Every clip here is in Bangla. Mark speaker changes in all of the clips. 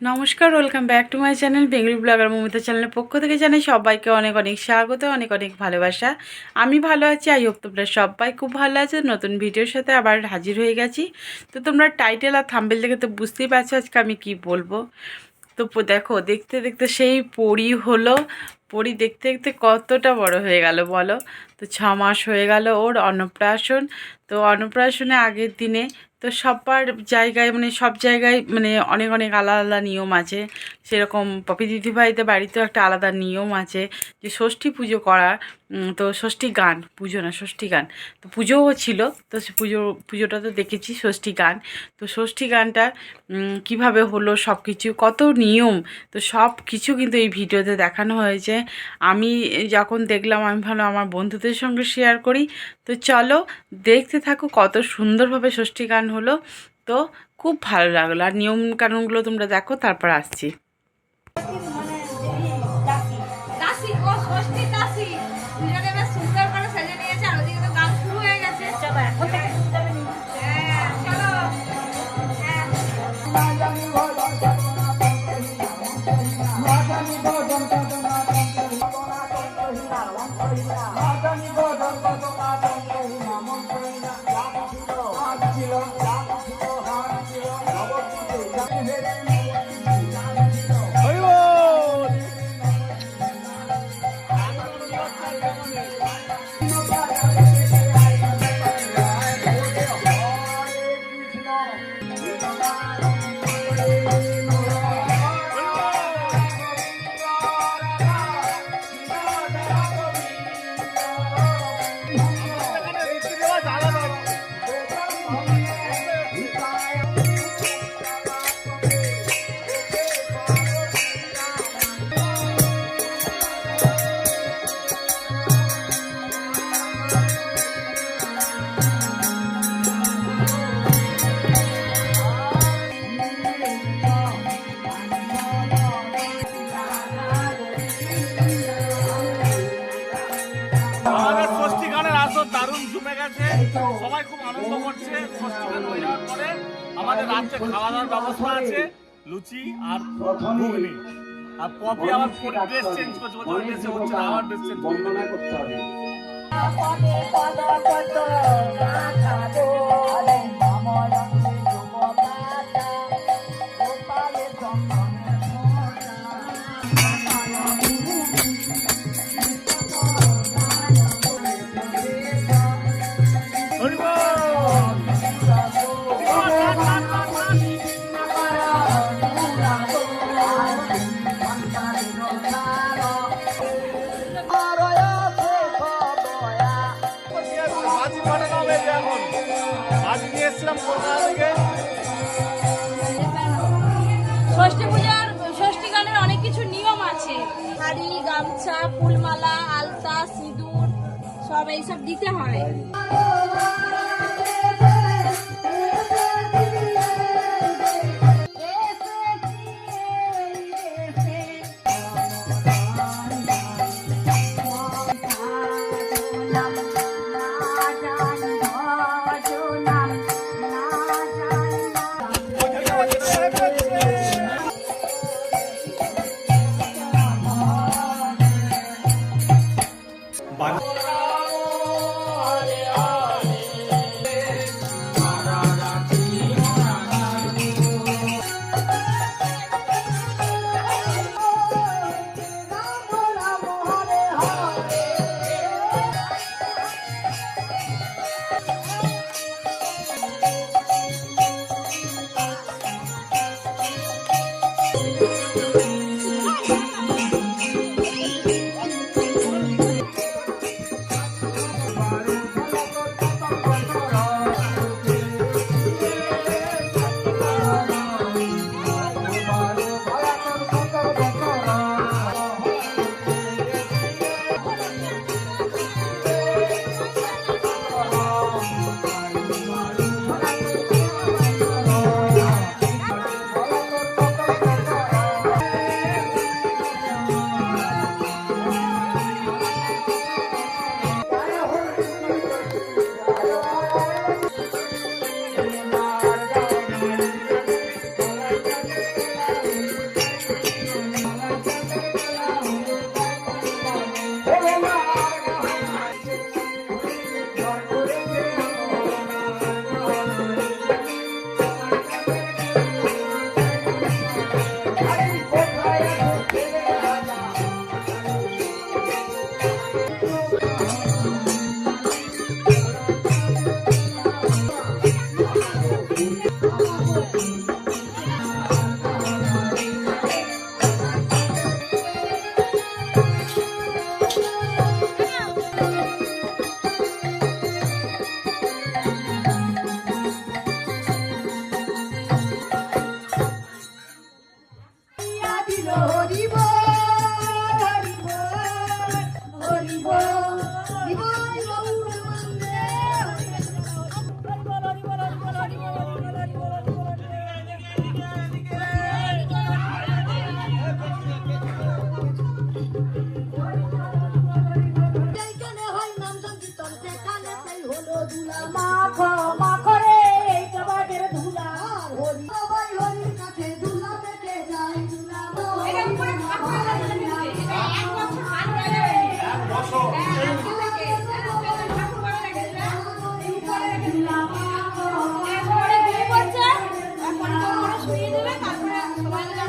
Speaker 1: নমস্কার welcome back to my channel Bengali blogger Mamita চ্যানেলের পক্ষ থেকে জানাই সবাইকে অনেক অনেক স্বাগত, অনেক অনেক ভালোবাসা। আমি ভালো আছি আই হোপ তোমরা সবাই খুব ভালো আছে। নতুন ভিডিওর সাথে আবার হাজির হয়ে গেছি। তো তোমরা টাইটেল আর থাম্বেল দেখে তো বুঝতেই পারছ আজকে আমি কি বলব। তো দেখো, দেখতে দেখতে সেই পরি হলো। পরি দেখতে দেখতে কতটা বড় হয়ে গেল বলো। তো ছ মাস হয়ে গেল ওর অন্নপ্রাশন। তো অন্নপ্রাশনে আগের দিনে তো সবার জায়গায় মানে সব জায়গায় মানে অনেক অনেক আলাদা আলাদা নিয়ম আছে। সেরকম পপি দিদিভাইদের বাড়িতেও একটা আলাদা নিয়ম আছে যে ষষ্ঠী পুজো করা তো ষষ্ঠী গান, পুজো না, ষষ্ঠী গান। তো পুজোও ছিল, তো সে পুজো, পুজোটা তো দেখেছি, ষষ্ঠী গান। তো ষষ্ঠী গানটা কীভাবে হলো সব কিছু কত নিয়ম, তো সব কিছু কিন্তু এই ভিডিওতে দেখানো হয়েছে। আমি যখন দেখলাম, আমি ভালো আমার বন্ধুদের সঙ্গে শেয়ার করি। তো চলো দেখতে থাকো কত সুন্দরভাবে ষষ্ঠী গান হলো, তো খুব ভালো লাগল। আর নিয়ম কানুনগুলো তোমরা দেখো, তারপর আসছি।
Speaker 2: সবাই খুব আনন্দ করছে ষষ্ঠী গান হয়ে যাওয়ার পরে আমাদের রাত্রে খাওয়া দাওয়ার ব্যবস্থা আছে, লুচি আর ঘুগনি। আর পপি আবার ড্রেস চেঞ্জ করছে, বলছে ড্রেসে হচ্ছে না ড্রেস চেঞ্জ করছে মাঝি হবে যে এখন। আজ নিয়ে এসেছিলাম কলকাতা থেকে।
Speaker 3: ষষ্ঠী পূজার, ষষ্ঠী গানের অনেক কিছু নিয়ম আছে। শাড়ি গামছা, ফুলমালা, আলতা, সিঁদুর, সব এইসব দিতে হয়।
Speaker 4: Thank
Speaker 3: you.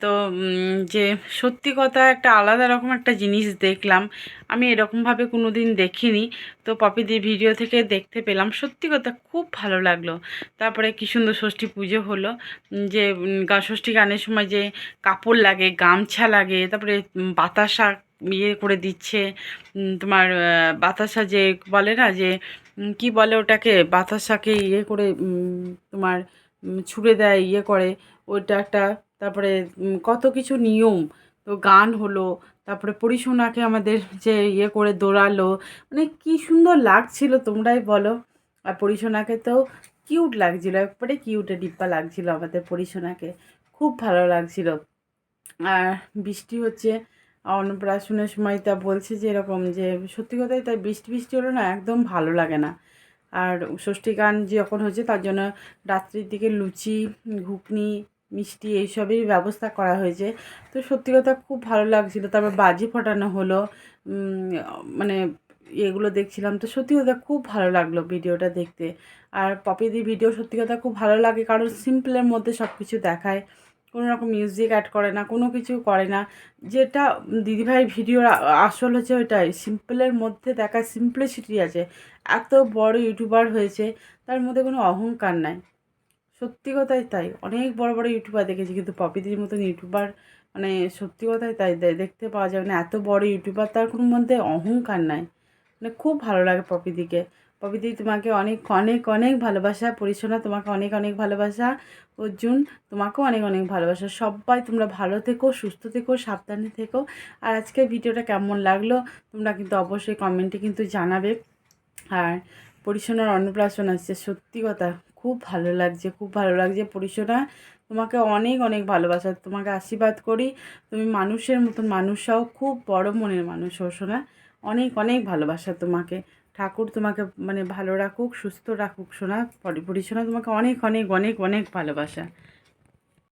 Speaker 3: তো
Speaker 1: যে সত্যি কথা একটা আলাদা রকম একটা জিনিস দেখলাম। আমি এরকমভাবে কোনো দিন দেখিনি। তো পপিদির ভিডিও থেকে দেখতে পেলাম। সত্যি কথা খুব ভালো লাগল। তারপরে কী সুন্দর ষষ্ঠী পুজো হলো। যে ষষ্ঠী গানের সময় যে কাপড় লাগে, গামছা লাগে, তারপরে বাতাসা ইয়ে করে দিচ্ছে। তোমার বাতাসা যে বলে না, যে কি বলে ওটাকে? বাতাসাকে ইয়ে করে তোমার ছুঁড়ে দেয় ইয়ে করে। ওইটা একটা তারপরে কত কিছু নিয়ম। তো গান হলো, তারপরে পরিশোনাকে আমাদের যে ইয়ে করে দৌড়ালো মানে কি সুন্দর লাগছিল তোমরাই বলো। আর পরিশোনাকে তো কিউট লাগছিল, একবারে কিউটে ডিব্বা লাগছিল আমাদের পরিশোনাকে খুব ভালো লাগছিল। আর বৃষ্টি হচ্ছে, অন্নপ্রাশনের সময় তা বলছে যে এরকম যে, সত্যি কথাই তাই বৃষ্টি বৃষ্টি হলো না একদম ভালো লাগে না। আর ষষ্ঠী গান যখন হচ্ছে তার জন্য রাত্রির দিকে লুচি, ঘুগনি মিষ্টি এইসবেরই ব্যবস্থা করা হয়েছে। তো সত্যি কথা খুব ভালো লাগছিল। তারপর বাজি ফোটানো হলো। মানে এগুলো দেখছিলাম। তো সত্যি কথা খুব ভালো লাগল ভিডিওটা দেখতে। আর পপিদি ভিডিও সত্যি কথা খুব ভালো লাগে। কারণ সিম্পলের মধ্যে সব কিছু দেখায়। কোনো রকম মিউজিক অ্যাড করে না, কোনো কিছু করে না। যেটা দিদিভাই ভিডিওর আসল হচ্ছে ওইটাই। সিম্পলের মধ্যে দেখা সিম্পলিসিটি আছে। এত বড় ইউটিউবার হয়েছে। তার মধ্যে কোনো অহংকার নাই। সত্যি কথাই তাই। অনেক বড় বড় ইউটিউবার দেখেছি, কিন্তু পপিদির মতন ইউটিউবার মানে সত্যি কথাই তাই দেখতে পাওয়া যায়। না এত বড় ইউটিউবার তার কোনো মধ্যে অহংকার নাই। মানে খুব ভালো লাগে পপিদিকে পপিদি তোমাকে অনেক অনেক অনেক ভালোবাসা পরিশোনা তোমাকে অনেক অনেক ভালোবাসা। অর্জুন, তোমাকেও অনেক অনেক ভালোবাসা। সবাই তোমরা ভালো থেকো, সুস্থ থেকো, সাবধানে থেকো। আর আজকের ভিডিওটা কেমন লাগল, তোমরা কিন্তু অবশ্যই কমেন্টে কিন্তু জানাবে। আর পরিশোনার অন্নপ্রাশন আসছে সত্যি কথা। খুব ভালো লাগছে, খুব ভালো লাগছে। পরিশোনা তোমাকে অনেক অনেক ভালোবাসা। তোমাকে আশীর্বাদ করি। তুমি মানুষের মতন মানুষ হও, খুব বড় মনের মানুষ হও, সোনা। অনেক অনেক ভালোবাসা তোমাকে। ঠাকুর তোমাকে মানে ভালো রাখুক, সুস্থ রাখুক, সোনা। পরি- পরিশোনা তোমাকে অনেক অনেক অনেক অনেক ভালোবাসা।